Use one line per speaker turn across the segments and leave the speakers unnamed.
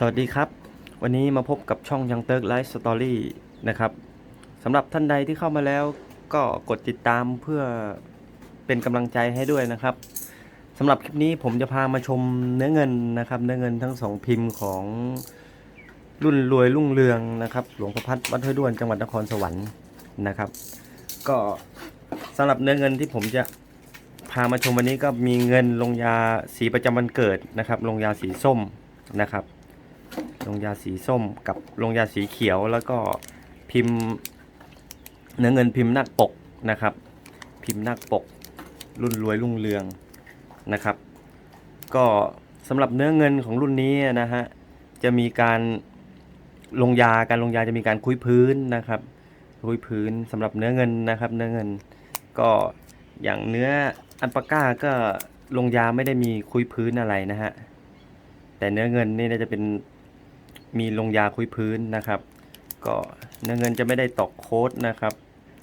สวัสดีครับ วันนี้มาพบกับช่องยังเติร์กไลฟ์สตอรี่นะครับสำหรับท่านใดที่เข้ามาแล้วก็กดติดตามเพื่อเป็นกำลังใจให้ด้วยนะครับสำหรับคลิปนี้ผมจะพามาชมเนื้อเงินนะครับ เนื้อเงินทั้งสองพิมพ์ของรุ่นรวยรุ่งเรืองนะครับ หลวงพ่อพัดวัดห้วยด้วนจังหวัดนครสวรรค์นะครับ ก็สำหรับเนื้อเงินที่ผมจะพามาชมวันนี้ก็มีเงินลงยาสีประจำวันเกิดนะครับ ลงยาสีส้มนะครับ ลงยาสีส้มกับลงยาสีเขียวแล้วก็พิมพ์เนื้อเงินพิมพ์หนักปกนะครับ พิมพ์หนักปก รุ่นรวยรุ่งเรืองนะครับ ก็สำหรับเนื้อเงินของรุ่นนี้นะฮะจะมีการลงยาการลงยาจะมีการคุยพื้นนะครับคุยพื้นสำหรับเนื้อเงินนะครับ เนื้อเงิน ก็อย่างเนื้ออันปาก้าก็ลงยาไม่ได้มีคุยพื้นอะไรนะฮะแต่เนื้อเงินนี่น่าจะเป็น มีลงยาคุยพื้นนะครับ ก็เนื้อเงินจะไม่ได้ตอกโค้ดนะครับ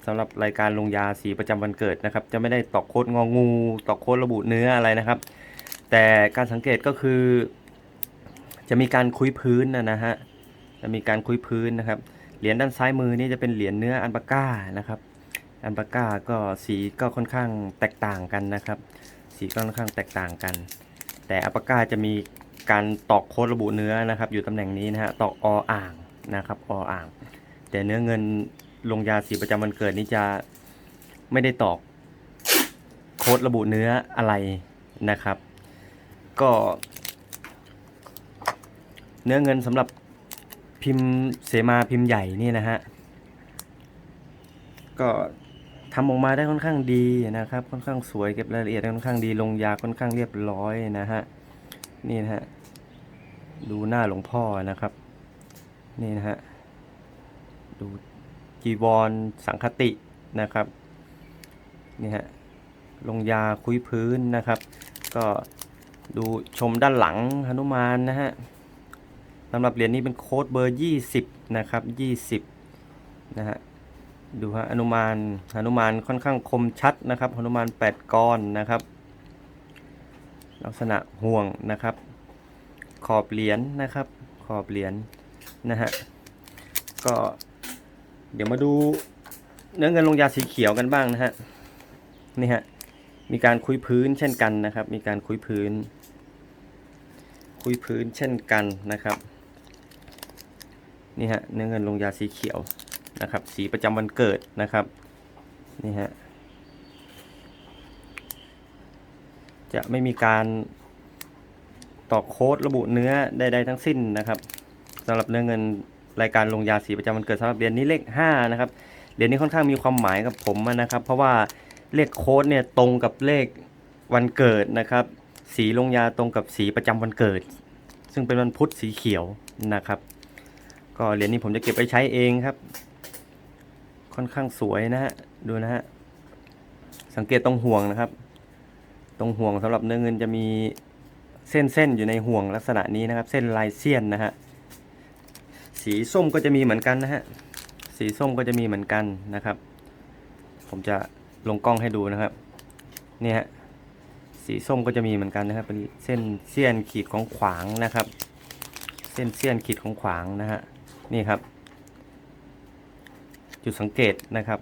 สำหรับรายการลงยาสีประจำวันเกิดนะครับ จะไม่ได้ตอกโค้ดงองู ตอกโค้ดระบุเนื้ออะไรนะครับ แต่การสังเกตก็คือ จะมีการคุยพื้นนะฮะจะมีการคุยพื้นนะครับเหรียญด้านซ้ายมือนี่จะเป็นเหรียญเนื้ออันปาก้านะครับ อันปาก้าก็สีก็ค่อนข้างแตกต่างกันนะครับ สีก็ค่อนข้างแตกต่างกัน แต่อัลปาก้าจะมี การตอกโค้ดระบุเนื้อนะครับ อยู่ตำแหน่งนี้นะฮะตอกออ่างนะครับออ่าง แต่เนื้อเงินลงยาสีประจำวันเกิดนี่จะไม่ได้ตอกโค้ดระบุเนื้ออะไรนะครับ ก็ เนื้อเงินสำหรับพิมพ์เสมาพิมพ์ใหญ่นี่นะฮะก็ทำออกมาได้ค่อนข้างดีนะครับ ค่อนข้างสวยเก็บรายละเอียดค่อนข้างดีลงยาค่อนข้างเรียบร้อยนะฮะ นี่นะฮะ ดูหน้าหลวงพ่อนะครับ นี่นะฮะ ดูจีวรสังคตินะครับ นี่ฮะ ลงยาคุยพื้นนะครับ ก็ดูชมด้านหลังหนุมานนะฮะสำหรับเหรียญนี้เป็นโค้ดเบอร์ 20 นะครับ 20 นะฮะ ดูฮะอนุมานหนุมานค่อนข้างคมชัดนะครับหนุมาน 8ก้อนนะครับ ลักษณะห่วงนะครับ ขอบเหรียญนะครับ ขอบเหรียญนะฮะก็เดี๋ยวมาดูเนื้อเงินลงยาสีเขียวกันบ้างนะฮะนี่ฮะมีการคุยพื้นเช่นกันนะครับ มีการคุยพื้น คุยพื้นเช่นกันนะครับนี่ฮะเนื้อเงินลงยาสีเขียวนะครับ สีประจำวันเกิดนะครับนี่ฮะ จะไม่มีการตอกโค้ดระบุเนื้อใดๆทั้งสิ้นนะครับสำหรับเนื้อเงินรายการลงยาสีประจำวันเกิดสำหรับเหรียญนี้เลข5นะครับเหรียญนี้ค่อนข้างมีความหมายกับผมนะครับ เพราะว่าเลขโค้ดเนี่ยตรงกับเลขวันเกิดนะครับ สีลงยาตรงกับสีประจำวันเกิด ซึ่งเป็นวันพุธสีเขียวนะครับ ก็เหรียญนี้ผมจะเก็บไปใช้เองครับ ค่อนข้างสวยนะฮะดูนะฮะสังเกตตรงห่วงนะครับ ตรงห่วงสำหรับเนื้อเงินจะมีเส้นเส้นอยู่ในห่วงลักษณะนี้นะครับ เส้นลายเสี้ยนนะฮะสีส้มก็จะมีเหมือนกันนะฮะสีส้มก็จะมีเหมือนกันนะครับ ผมจะลงกล้องให้ดูนะครับเนี่ยฮะสีส้มก็จะมีเหมือนกันนะครับเป็นเส้นเสี้ยนขีดของขวางนะครับ เส้นเสี้ยนขีดของขวางนะฮะนี่ครับ จุดสังเกตนะครับ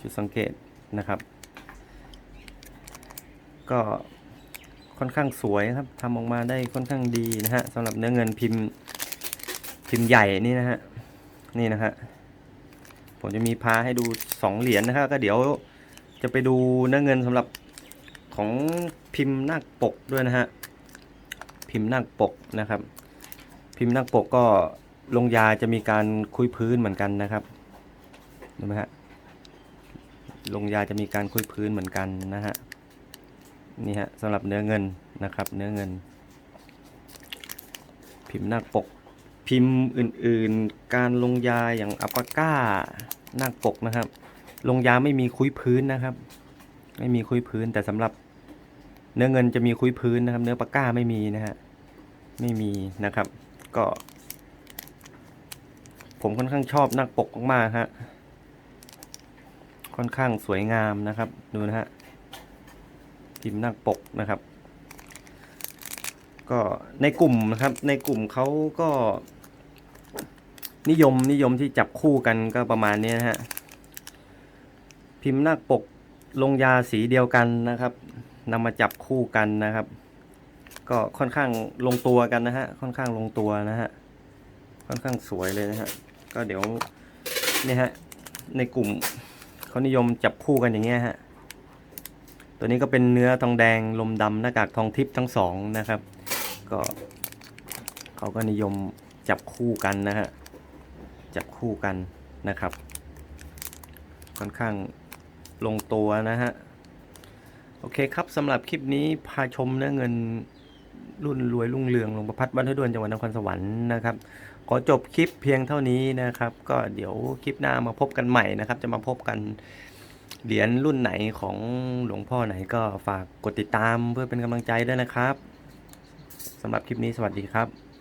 จุดสังเกตนะครับ ก็ค่อนข้างสวยครับทำออกมาได้ค่อนข้างดีนะฮะสำหรับเนื้อเงินพิมพ์พิมพ์ใหญ่นี่นะฮะนี่นะฮะผมจะมีพาให้ดูสองเหรียญนะครับก็เดี๋ยวจะไปดูเนื้อเงินสำหรับของพิมพ์หน้าปกด้วยนะฮะพิมพ์หน้าปกนะครับ พิมพ์หน้าปกก็ลงยาจะมีการคุยพื้นเหมือนกันนะครับเห็นไหมฮะลงยาจะมีการคุยพื้นเหมือนกันนะฮะ นี่ฮะสำหรับเนื้อเงินนะครับ เนื้อเงิน พิมพ์หน้าปก พิมพ์อื่นๆ การลงยาอย่างอัปปาก้าหน้าปกนะครับ ลงยาไม่มีคุยพื้นนะครับ ไม่มีคุยพื้นแต่สำหรับเนื้อเงินจะมีคุยพื้นนะครับ เนื้อปากก้าไม่มีนะฮะไม่มีนะครับ ก็ ผมค่อนข้างชอบหน้าปกมากๆฮะค่อนข้างสวยงามนะครับ ดูนะฮะ พิมพ์หน้าปกนะครับ ก็ในกลุ่มนะครับ ในกลุ่มเขาก็ นิยมนิยมที่จับคู่กันก็ประมาณนี้นะฮะพิมพ์หน้าปกลงยาสีเดียวกันนะครับนำมาจับคู่กันนะครับ ก็ค่อนข้างลงตัวกันนะฮะค่อนข้างลงตัวนะฮะค่อนข้างสวยเลยนะฮะก็เดี๋ยวนี่ฮะในกลุ่มเขานิยมจับคู่กันอย่างเงี้ยฮะ ตัวนี้ก็เป็นเนื้อทองแดงลมดำหน้ากากทองทิพย์ทั้งสองนะครับ ก็เขาก็นิยมจับคู่กันนะฮะจับคู่กันนะครับ ค่อนข้างลงตัวนะฮะโอเคครับสำหรับคลิปนี้พาชมเนื้อเงินรุ่นรวยรุ่งเรืองหลวงประพัดวันทดวนจังหวัดนครสวรรค์นะครับขอจบคลิปเพียงเท่านี้นะครับ ก็เดี๋ยวคลิปหน้ามาพบกันใหม่นะครับ จะมาพบกัน เหรียญรุ่นไหนของหลวงพ่อไหนก็ฝากกดติดตามเพื่อเป็นกำลังใจด้วยนะครับสำหรับคลิปนี้สวัสดีครับ